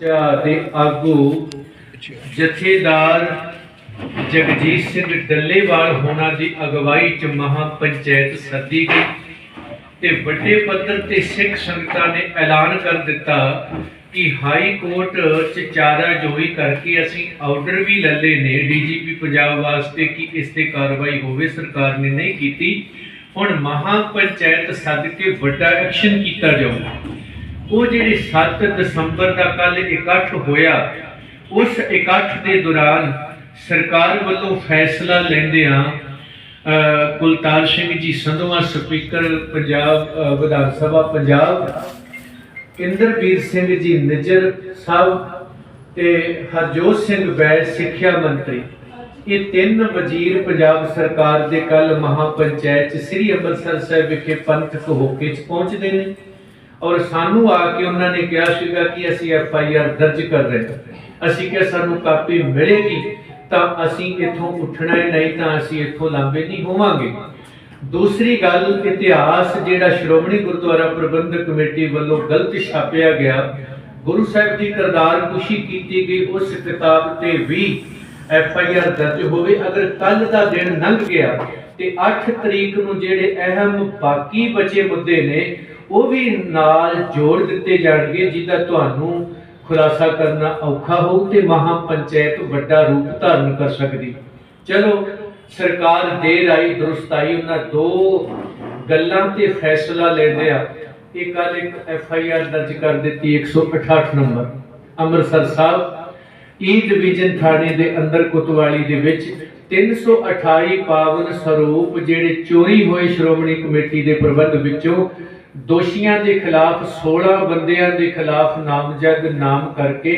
ਦੇ ਆਗੂ ਜਥੇਦਾਰ ਜਗਜੀਤ ਸਿੰਘ ਡੱਲੇਵਾਲ ਹੋਣਾ ਦੀ ਅਗਵਾਈ ਚ ਮਹਾ ਪੰਚਾਇਤ ਸੱਦੀ ਗਈ ਤੇ ਵੱਡੇ ਪੱਧਰ ਤੇ ਸਿੱਖ ਸੰਗਤਾਂ ਨੇ ਐਲਾਨ ਕਰ ਦਿੱਤਾ ਕਿ ਹਾਈ ਕੋਰਟ ਚ ਚਾਰਾ ਜੋਈ ਕਰਕੇ ਅਸੀਂ ਆਰਡਰ ਵੀ ਲੱਲੇ ਨੇ ਡੀਜੀਪੀ ਪੰਜਾਬ ਵਾਸਤੇ ਕਿ ਇਸ ਤੇ ਕਾਰਵਾਈ ਹੋਵੇ, ਸਰਕਾਰ ਨੇ ਨਹੀਂ ਕੀਤੀ। ਹੁਣ ਮਹਾ ਪੰਚਾਇਤ ਸੱਦ ਕੇ ਵੱਡਾ ਐਕਸ਼ਨ ਕੀਤਾ ਜਾਊਗਾ। ਉਹ ਜਿਹੜੇ 7 ਦਸੰਬਰ ਦਾ ਕੱਲ ਇਕੱਠ ਹੋਇਆ ਉਸ ਇਕੱਠ ਦੇ ਦੌਰਾਨ ਸਰਕਾਰ ਵੱਲੋਂ ਫੈਸਲਾ ਲੈਂਦਿਆਂ ਅ, ਕੁਲਤਾਰ ਸਿੰਘ ਜੀ ਸੰਧਵਾ ਸਪੀਕਰ ਪੰਜਾਬ ਵਿਧਾਨ ਸਭਾ ਪੰਜਾਬ ਇੰਦਰਵੀਰ ਸਿੰਘ ਜੀ ਨਿਜਰ ਸਾਹਿਬ ਤੇ ਹਰਜੋਤ ਸਿੰਘ ਵੈਦ ਸਿੱਖਿਆ ਮੰਤਰੀ। ਇਹ ਤਿੰਨ ਵਜ਼ੀਰ ਪੰਜਾਬ ਸਰਕਾਰ ਦੇ ਕੱਲ ਮਹਾ ਪੰਚਾਇਤ ਸ੍ਰੀ ਅੰਮ੍ਰਿਤਸਰ ਸਾਹਿਬ ਵਿਖੇ ਪੰਥਕ ਹੋਕੇ 'ਚ ਪਹੁੰਚਦੇ ਨੇ। ਔਰ ਸਾਨੂੰ ਆ ਕੇ ਉਹਨਾਂ ਨੇ ਕਿਹਾ ਸੀਗਾ ਕਿ ਅਸੀਂ ਐਫ ਆਈ ਆਰ ਦਰਜ ਕਰ ਰਹੇ ਹਾਂ। ਅਸੀਂ ਕਿਹਾ ਸਾਨੂੰ ਕਾਪੀ ਮਿਲੇਗੀ ਤਾਂ ਅਸੀਂ ਇੱਥੋਂ ਉੱਠਣਾ ਹੀ ਨਹੀਂ ਤਾਂ ਅਸੀਂ ਇੱਥੋਂ ਲਾਂਬੇ ਨਹੀਂ ਹੋਵਾਂਗੇ। ਦੂਸਰੀ ਗੱਲ, ਇਤਿਹਾਸ ਜਿਹੜਾ ਸ਼੍ਰੋਮਣੀ ਗੁਰਦੁਆਰਾ ਪ੍ਰਬੰਧਕ ਕਮੇਟੀ ਵੱਲੋਂ ਗਲਤ ਛਾਪਿਆ ਗਿਆ, ਗੁਰੂ ਸਾਹਿਬ ਦੀ ਕਰਤਾਰ ਕੁਸ਼ੀ ਕੀਤੀ ਗਈ, ਉਸ ਕਿਤਾਬ ਤੇ ਵੀ ਐਫ ਆਈ ਆਰ ਦਰਜ ਹੋਵੇ। ਅਗਰ ਕੱਲ ਦਾ ਦਿਨ ਲੰਘ ਗਿਆ ਤੇ 8 ਤਰੀਕ ਨੂੰ ਜਿਹੜੇ ਅਹਿਮ ਬਾਕੀ ਬਚੇ ਮੁੱਦੇ ਨੇ ਉਹ ਵੀ ਨਾਲ ਜੋੜ ਦਿੱਤੇ ਜਾਣਗੇ ਜਿਹਦਾ ਤੁਹਾਨੂੰ ਖੁਲਾਸਾ ਕਰਨਾ ਔਖਾ ਹੋਊ ਤੇ ਮਹਾ ਪੰਚਾਇਤ ਵੱਡਾ ਰੂਪ ਧਾਰਨ ਕਰ ਸਕਦੀ। ਚਲੋ, ਸਰਕਾਰ ਦੇਰ ਆਈ ਦਰੁਸਤ ਉਹਨਾਂ ਦੋ ਗੱਲਾਂ ਤੇ ਫੈਸਲਾ ਲੈਂਦੇ ਆ। ਇਹ ਕੱਲ ਇੱਕ ਐਫ ਆਈ ਆਰ ਦਰਜ ਕਰ ਦਿੱਤੀ 168 number. Amritsar Sahib E division ਥਾਣੇ ਦੇ ਅੰਦਰ ਕੁਤਵਾਲੀ ਦੇ ਵਿੱਚ 328 ਪਾਵਨ ਸਰੂਪ ਜਿਹੜੇ ਚੋਰੀ ਹੋਏ ਸ਼੍ਰੋਮਣੀ ਕਮੇਟੀ ਦੇ ਪ੍ਰਬੰਧ ਵਿੱਚੋਂ ਦੋਸ਼ੀਆਂ ਦੇ ਖਿਲਾਫ 16 ਬੰਦਿਆਂ ਦੇ ਖਿਲਾਫ ਨਾਮਜ਼ਦ ਨਾਮ ਕਰਕੇ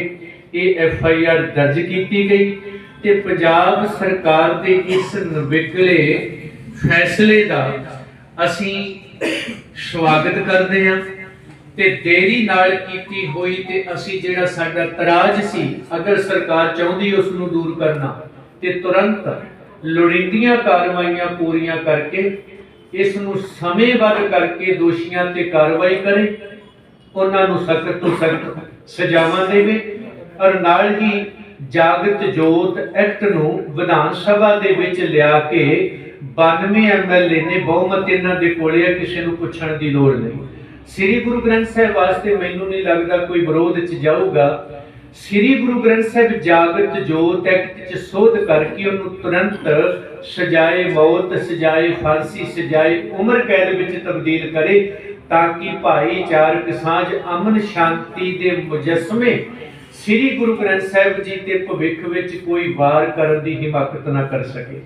ਇਹ ਐਫ ਆਈ ਆਰ ਦਰਜ ਕੀਤੀ ਗਈ ਤੇ ਪੰਜਾਬ ਸਰਕਾਰ ਦੇ ਇਸ ਨਵਿਕਲੇ ਫੈਸਲੇ ਦਾ ਅਸੀਂ ਸਵਾਗਤ ਕਰਦੇ ਹਾਂ ਤੇ ਦੇਰੀ ਨਾਲ ਕੀਤੀ ਹੋਈ ਤੇ ਅਸੀਂ ਜਿਹੜਾ ਸਾਡਾ ਤਰਾਜ ਸੀ, ਅਗਰ ਸਰਕਾਰ ਚਾਹੁੰਦੀ ਉਸ ਨੂੰ ਦੂਰ ਕਰਨਾ ਤੇ ਤੁਰੰਤ ਲੋੜੀਂਦੀਆਂ ਕਾਰਵਾਈਆਂ ਪੂਰੀਆਂ ਕਰਕੇ ਇਸ ਨੂੰ ਸਮੇਂਬੱਧ ਕਰਕੇ ਦੋਸ਼ੀਆਂ ਤੇ ਕਾਰਵਾਈ ਕਰੇ, ਉਹਨਾਂ ਨੂੰ ਸਖਤ ਤੋਂ ਸਖਤ ਸਜ਼ਾਵਾਂ ਦੇਵੇ ਔਰ ਨਾਲ ਹੀ ਜਾਗਰਤ ਜੋਤ ਐਕਟ ਨੂੰ ਵਿਧਾਨ ਸਭਾ ਦੇ ਵਿੱਚ ਲਿਆ ਕੇ 92 ਐਮਐਲਏ ਨੇ ਬਹੁਮਤ ਇਹਨਾਂ ਦੇ ਕੋਲੇ ਆ, ਕਿਸੇ ਨੂੰ ਪੁੱਛਣ ਦੀ ਲੋੜ ਨਹੀਂ। ਸ੍ਰੀ ਗੁਰੂ ਗ੍ਰੰਥ ਸਾਹਿਬ ਵਾਸਤੇ ਮੈਨੂੰ ਨਹੀਂ ਲੱਗਦਾ ਕੋਈ ਵਿਰੋਧ ਚ ਜਾਊਗਾ। ਸ੍ਰੀ ਗੁਰੂ ਗ੍ਰੰਥ ਸਾਹਿਬ ਜਾਗਰਤ ਜੋਤ ਐਕਟ ਚ ਸੋਧ ਕਰਕੇ ਉਹਨੂੰ ਤੁਰੰਤ ਸਜਾਏ ਮੌਤ, ਸਜਾਏ ਫਾਂਸੀ, ਸਜਾਏ ਉਮਰ ਕੈਦ ਵਿੱਚ ਤਬਦੀਲ ਕਰੇ ਤਾਂ ਕਿ ਭਾਈਚਾਰਕ ਸਾਂਝ, ਅਮਨ ਸ਼ਾਂਤੀ ਦੇ ਮੁਜੱਸਮੇ ਸ੍ਰੀ ਗੁਰੂ ਗ੍ਰੰਥ ਸਾਹਿਬ ਜੀ ਦੇ ਭਵਿੱਖ ਵਿੱਚ ਕੋਈ ਵਾਰ ਕਰਨ ਦੀ ਹਿਮਾਕਤ ਨਾ ਕਰ ਸਕੇ।